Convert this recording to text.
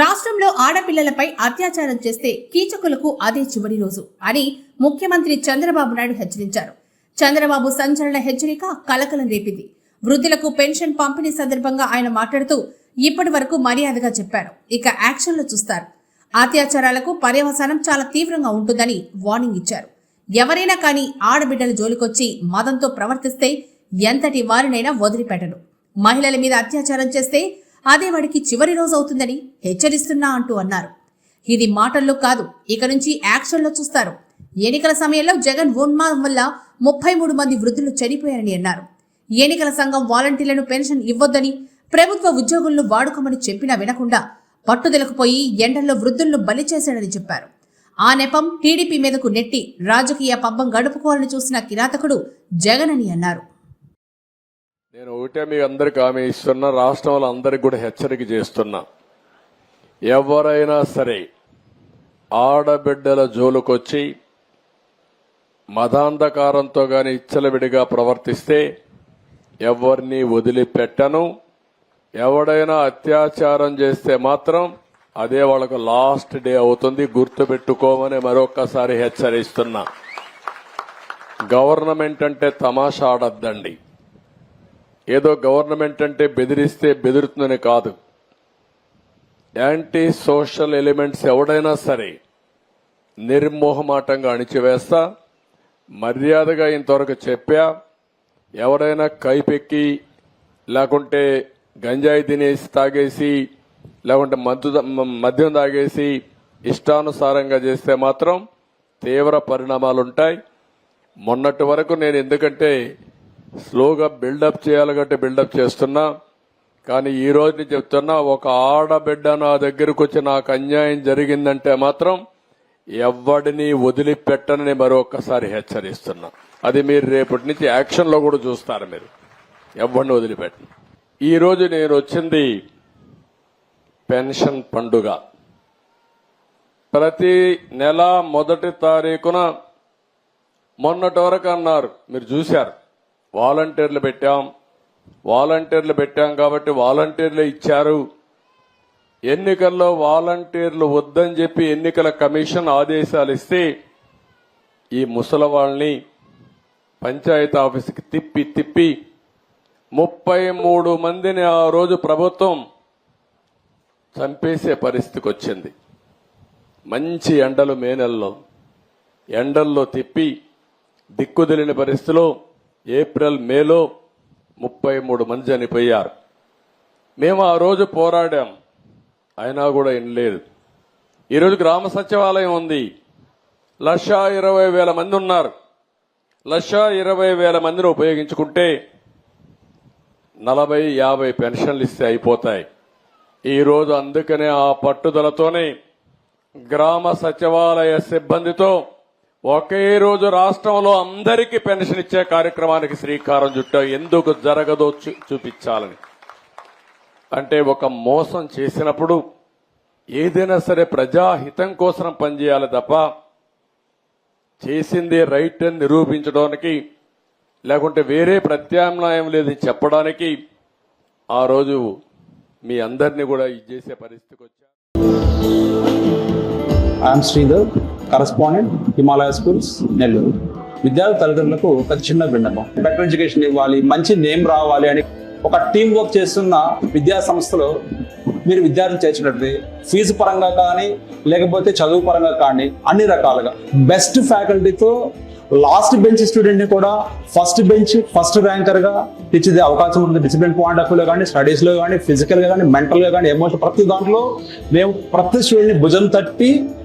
రాష్ట్రంలో ఆడపిల్లలపై అత్యాచారం చేస్తే కీచకులకు అదే చివరి రోజు అని ముఖ్యమంత్రి చంద్రబాబు నాయుడు హెచ్చరించారు. చంద్రబాబు సంచలన హెచ్చరిక కలకలం రేపింది. వృద్ధులకు పెన్షన్ పంపిణీ సందర్భంగా ఆయన మాట్లాడుతూ ఇప్పటి వరకు మర్యాదగా చెప్పారు. ఇక యాక్షన్లో చూస్తారు. అత్యాచారాలకు పర్యవసానం చాలా తీవ్రంగా ఉంటుందని వార్నింగ్ ఇచ్చారు. ఎవరైనా కానీ ఆడబిడ్డల జోలికొచ్చి మదంతో ప్రవర్తిస్తే ఎంతటి వారినైనా వదిలిపెట్టను మహిళల మీద అత్యాచారం చేస్తే అదే వాడికి చివరి రోజు అవుతుందని హెచ్చరిస్తున్నా అంటూ అన్నారు. ఇది మాటల్లో కాదు ఇక నుంచి యాక్షన్లో చూస్తారు. ఎన్నికల సమయంలో జగన్ ఉన్మాదం వల్ల ముప్పై మూడు మంది వృద్ధులు చనిపోయారని అన్నారు. ఎన్నికల సంఘం వాలంటీర్లను పెన్షన్ ఇవ్వొద్దని ప్రభుత్వ ఉద్యోగులను వాడుకోమని చెప్పినా వినకుండా పట్టుదలకు పోయి ఎండల్లో వృద్ధులను బలి చేశాడని చెప్పారు. ఆ నెపం టీడీపీ మీదకు నెట్టి రాజకీయ పబ్బం గడుపుకోవాలని చూసిన కిరాతకుడు జగన్ అని అన్నారు. నేను ఒకటే మీ అందరికి హామీ ఇస్తున్నా రాష్ట్రంలో అందరికి కూడా హెచ్చరిక చేస్తున్నా. ఎవరైనా సరే ఆడబిడ్డల జోలుకొచ్చి మదాంధకారంతో కానీ ఇచ్చలవిడిగా ప్రవర్తిస్తే ఎవరిని వదిలిపెట్టను. ఎవడైనా అత్యాచారం చేస్తే మాత్రం అదే వాళ్ళకు లాస్ట్ డే అవుతుంది. గుర్తుపెట్టుకోమని మరొక్కసారి హెచ్చరిస్తున్నా. గవర్నమెంట్ అంటే తమాషా ఆడద్దండి. ఏదో గవర్నమెంట్ అంటే బెదిరిస్తే బెదిరుతుందని కాదు. యాంటీ సోషల్ ఎలిమెంట్స్ ఎవడైనా సరే నిర్మోహమాటంగా అణిచివేస్తా మర్యాదగా ఇంతవరకు చెప్పా ఎవరైనా కైపెక్కి లేకుంటే గంజాయి తినేసి తాగేసి లేకుంటే మద్దు మద్యం తాగేసి ఇష్టానుసారంగా చేస్తే మాత్రం తీవ్ర పరిణామాలు ఉంటాయి మొన్నటి వరకు నేను ఎందుకంటే స్లోగా బిల్డప్ చేయాలంటే బిల్డప్ చేస్తున్నా. కానీ ఈ రోజు నేను చెప్తున్నా ఒక ఆడబిడ్డ నా దగ్గరకు వచ్చి నాకు అన్యాయం జరిగిందంటే మాత్రం ఎవడిని వదిలిపెట్టనని మరొకసారి హెచ్చరిస్తున్నా. అది మీరు రేపటి నుంచి యాక్షన్లో కూడా చూస్తారు మీరు. ఎవరిని వదిలిపెట్టను. ఈరోజు నేను వచ్చింది పెన్షన్ పండుగ. ప్రతి నెల మొదటి తారీఖున మొన్నటి వరకు అన్నారు. మీరు చూశారు. వాలంటీర్లు పెట్టాం. వాలంటీర్లు పెట్టాం కాబట్టి వాలంటీర్లు ఇచ్చారు. ఎన్నికల్లో వాలంటీర్లు వద్దని చెప్పి ఎన్నికల కమిషన్ ఆదేశాలు ఇస్తే ఈ ముసలి వాళ్ళని పంచాయతీ ఆఫీస్కి తిప్పి తిప్పి ముప్పై మూడు మందిని ఆ రోజు ప్రభుత్వం చంపేసే పరిస్థితికి వచ్చింది. మంచి ఎండలు మే నెలలో. ఎండల్లో తిప్పి దిక్కుదిలిన పరిస్థితిలో ఏప్రిల్ మేలో ముప్పై మూడు మంది చనిపోయారు. మేము ఆ రోజు పోరాడాం. అయినా కూడా వినలేదు. ఈరోజు గ్రామ సచివాలయం ఉంది. లక్ష ఇరవై వేల మంది ఉన్నారు. లక్ష ఇరవై వేల మందిని ఉపయోగించుకుంటే నలభై యాభై పెన్షన్లు ఇస్తే అయిపోతాయి. ఈరోజు అందుకనే ఆ పట్టుదలతోనే గ్రామ సచివాలయ సిబ్బందితో ఒకే రోజు రాష్ట్రంలో అందరికీ పెన్షన్ ఇచ్చే కార్యక్రమానికి శ్రీకారం చుట్టాం. ఎందుకు జరగదో చూ- చూపించాలని. అంటే ఒక మోసం చేసినప్పుడు ఏదైనా సరే ప్రజాహితం కోసం పనిచేయాలి తప్ప చేసింది రైట్ అని నిరూపించడానికి లేకుంటే వేరే ప్రత్యామ్నాయం లేదని చెప్పడానికి ఆ రోజు మీ అందరినీ కూడా ఇది చేసే పరిస్థితికి వచ్చారు I'm Sridhar correspondent Himalaya schools Nellore విద్యార్థి తల్లిదండ్రులకు ఒక చిన్న విన్నపం. బెటర్ ఎడ్యుకేషన్ ఇవ్వాలి మంచి నేమ్ రావాలి అని ఒక టీం వర్క్ చేస్తున్న విద్యా సంస్థలో మీరు విద్యార్థులు చేర్చినట్టు ఫీజు పరంగా కానీ లేకపోతే చదువు పరంగా కానీ అన్ని రకాలుగా. బెస్ట్ ఫ్యాకల్టీతో లాస్ట్ బెంచ్ స్టూడెంట్ని కూడా ఫస్ట్ బెంచ్ ఫస్ట్ ర్యాంకర్గా గా అవకాశం ఉంది డిసిప్లిన్ పాయింట్ ఆఫ్ వ్యూలో కానీ స్టడీస్లో కానీ ఫిజికల్గా కానీ మెంటల్గా కానీ ఎమోషన్ ప్రతి దాంట్లో మేము ప్రతి స్టూడెంట్ని భుజం తట్టి